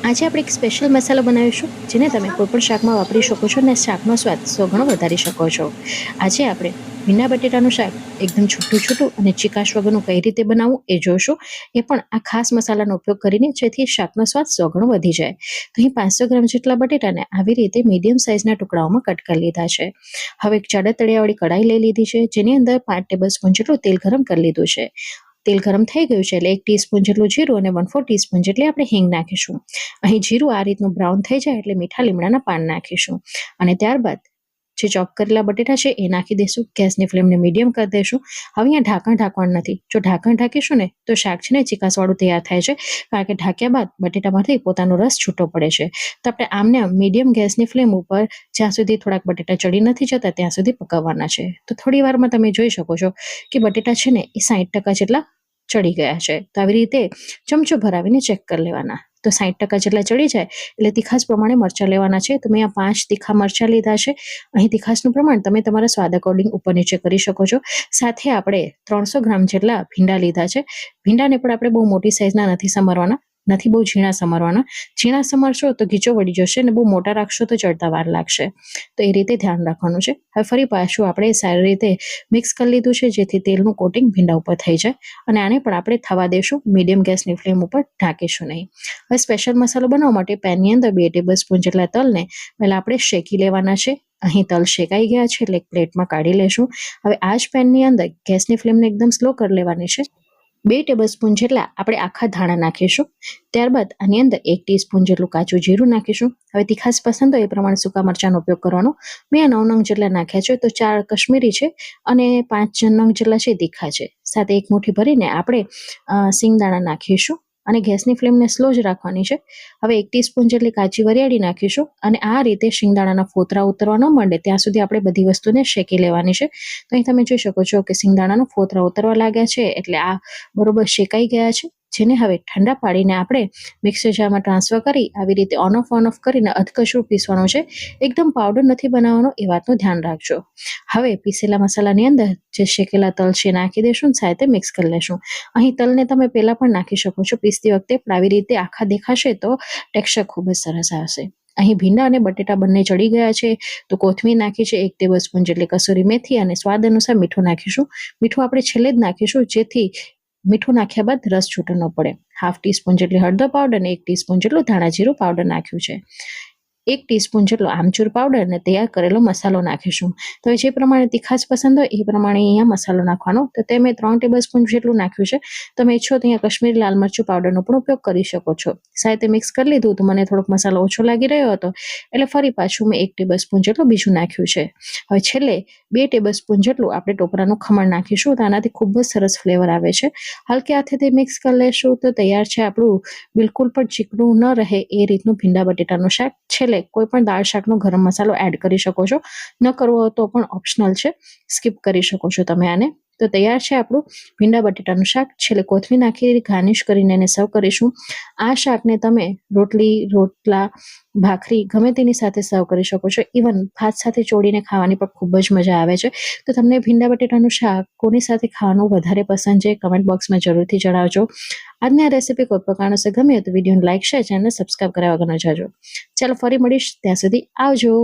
આજે આપણે એક સ્પેશિયલ મસાલો બનાવીશું, જેને તમે કોઈપણ શાકમાં વાપરી શકો છો અને શાકનો સ્વાદ સો ગણો વધારી શકો છો. આજે આપણે ભીના બટેટાનું શાક એકદમ છૂટું છૂટું અને ચીકાશ વગરનું કઈ રીતે બનાવવું એ જોશો. એ પણ આ ખાસ મસાલાનો ઉપયોગ કરીને જેથી શાકનો સ્વાદ સો ગણો વધી જાય. તો અહીં પાંચસો ગ્રામ જેટલા બટેટાને આવી રીતે મીડિયમ સાઇઝના ટુકડાઓમાં કટ કરી લીધા છે. હવે એક જાડા તળિયાવાળી કઢાઈ લઈ લીધી છે, જેની અંદર પાંચ ટેબલ સ્પૂન જેટલું તેલ ગરમ કરી લીધું છે. તેલ ગરમ થઈ ગયું છે એટલે એક ટીસ્પૂન જેટલું જીરું અને વન ફોર ટીસ્પૂન જેટલી આપણે હિંગ નાખીશું. અહીં જીરું આ રીતનું બ્રાઉન થઈ જાય એટલે મીઠા લીમડાના પાન નાખીશું. અને ત્યારબાદ જે ચોપ કરેલા બટેટા છે, એ નાખી દઈશું ગેસની ફ્લેમને મીડિયમ કરી દઈશું હવે અહીંયા ઢાંકણ ઢાંકવાનું નથી. જો ઢાંકણ ઢાંકીશું ને, તો શાક છે ને ચીકાસવાળું તૈયાર થાય છે. કારણ કે ઢાંક્યા બાદ બટેટામાંથી પોતાનો રસ છૂટો પડે છે. તો આપણે આમને મીડિયમ ગેસની ફ્લેમ ઉપર જ્યાં સુધી થોડાક બટેટા ચડી નથી જતા, ત્યાં સુધી પકાવવાના છે. તો થોડી વારમાં તમે જોઈ શકો છો કે બટેટા છે ને, એ સાઠ ટકા જેટલા ચડી ગયા છે. તો આવી રીતે ચમચો ભરાવીને ચેક કરી લેવાના. તો સાઠ ટકા જેટલા ચડી જાય, એટલે તીખાસ પ્રમાણે મરચાં લેવાના છે. તો મેં અહીંયા પાંચ તીખા મરચાં લીધા છે. અહીં તીખાસનું પ્રમાણ તમે તમારા સ્વાદ અકોર્ડિંગ ઉપર નીચે કરી શકો છો. સાથે આપણે ત્રણસો ગ્રામ જેટલા ભીંડા લીધા છે. ભીંડાને પણ આપણે બહુ મોટી સાઇઝના નથી સમારવાના. નથી, બહુ ઝીણા સમારવાના. ઝીણા સમારશો તો ગીચો વળી જશે અને બહુ મોટા રાખશો તો ચડતા વાર લાગશે. તો એ રીતે ધ્યાન રાખવાનું છે. હવે ફરી પાછું આપણે સારી રીતે મિક્સ કરી લીધું છે, જેથી તેલનું કોટિંગ ભીંડા ઉપર થઈ જાય. અને આને પણ આપણે થવા દેશું. મીડિયમ ગેસની ફ્લેમ ઉપર ઢાંકીશું નહીં. હવે સ્પેશિયલ મસાલો બનાવવા માટે પેનની અંદર બે ટેબલ સ્પૂન જેટલા તલને પહેલાં આપણે શેકી લેવાના છે. અહીં તલ શેકાઈ ગયા છે એટલે પ્લેટમાં કાઢી લેશું. હવે આ જ પેનની અંદર ગેસની ફ્લેમને એકદમ સ્લો કરી લેવાની છે. બે ટેબલ સ્પૂન જેટલા આપણે આખા ધાણા નાખીશું. ત્યારબાદ આની અંદર એક ટીસ્પૂન જેટલું કાચું જીરું નાખીશું. હવે તીખાસ પસંદ હોય એ પ્રમાણે સૂકા મરચાંનો ઉપયોગ કરવાનો. મેં નવ નંગ જેટલા નાખ્યા છે તો ચાર કશ્મીરી છે અને પાંચ નંગ જેટલા છે તીખા છે. સાથે એક મુઠ્ઠી ભરીને આપણે સિંગદાણા નાખીશું. અને ગેસની ફ્લેમને સ્લો જ રાખવાની છે. હવે એક ટીસ્પૂન જેટલી કાચી વરિયાળી નાખીશું અને આ રીતે શિંગદાણાના ફોતરા ઉતરવા ન માંડે, ત્યાં સુધી આપણે બધી વસ્તુને શેકી લેવાની છે. તો અહીં તમે જોઈ શકો છો કે શિંગદાણાના ફોતરા ઉતરવા લાગ્યા છે, એટલે આ બરોબર શેકાઈ ગયા છે. જેને હવે ઠંડા પાડીને આપણે મિક્સર જારમાં ટ્રાન્સફર કરી આવી રીતે ઓન ઓફ ઓન ઓફ કરીને અધકચરું પીસવાનું છે. એકદમ પાવડર નથી બનાવવાનો, એ વાતનું ધ્યાન રાખજો. હવે પીસેલા મસાલાની અંદર જે શેકેલા તલ છે નાખી દઈશું ને સાથે મિક્સ કરી લેશું. અહીં તલને તમે પહેલાં પણ નાખી શકો છો. પીસતી વખતે પણ આવી રીતે આખા દેખાશે તો ટેક્સચર ખૂબ જ સરસ આવશે. અહીં ભીંડા અને બટેટા બંને ચડી ગયા છે. તો કોથમીર નાખી છે એક ટેબલ સ્પૂન જેટલી કસૂરી મેથી અને સ્વાદ અનુસાર મીઠું નાખીશું. મીઠું આપણે છેલ્લે જ નાખીશું જેથી મીઠું નાખ્યા બાદ રસ છૂટો ન પડે. હાફ ટીસ્પૂન જેટલી હળદર પાવડર અને એક ટીસ્પૂન જેટલું ધાણા જીરું પાવડર નાખ્યું છે. એક ટીસ્પૂન જેટલો આમચૂર પાવડર અને તૈયાર કરેલો મસાલો નાખીશું. તો જે પ્રમાણે તીખાશ પસંદ હોય એ પ્રમાણે અહીંયા મસાલો નાખવાનો. તો તે મેં ત્રણ ટેબલ સ્પૂન જેટલું નાખ્યું છે. તમે ઈચ્છો તો અહીંયા કશ્મીરી લાલ મરચું પાવડરનો પણ ઉપયોગ કરી શકો છો. સાથે મિક્સ કરી લીધું તો મને થોડોક મસાલો ઓછો લાગી રહ્યો હતો. એટલે ફરી પાછું મેં એક ટેબલ સ્પૂન જેટલું બીજું નાખ્યું છે. હવે છેલ્લે બે ટેબલ સ્પૂન જેટલું આપણે ટોપરાનું ખમણ નાખીશું. તો આનાથી ખૂબ જ સરસ ફ્લેવર આવે છે. હલકે તે મિક્સ કરી લેશું તો તૈયાર છે આપણું બિલકુલ પણ ચીકણું ન રહે એ રીતનું ભીંડા બટેટાનું શાક. છેલ્લે કોઈ પણ દાળ શાકનો ગરમ મસાલો એડ કરી શકો છો. ન કરવો તો પણ ઓપ્શનલ છે. સ્કીપ કરી શકો છો તમે આને. તો તૈયાર છે આપણું ભીંડા બટેટાનું શાક. છેલ્લે કોથમી નાખી ગાર્નિશ કરીને એને સર્વ કરીશું. આ શાકને તમે રોટલી, રોટલા, ભાખરી ગમે તેની સાથે સર્વ કરી શકો છો. ઇવન ભાત સાથે ચોળીને ખાવાની પણ ખૂબ જ મજા આવે છે. તો તમને ભીંડા બટેટાનું શાક કોની સાથે ખાવાનું વધારે પસંદ છે કમેન્ટ બોક્સમાં જરૂરથી જણાવજો. આજની આ રેસીપી કોઈ કારણોસર ગમે તો વિડીયોને લાઇક શેર ચેનલને સબસ્ક્રાઈબ કર્યા વગર ન જાજો. ચાલો ફરી મળીશ. ત્યાં સુધી આવજો.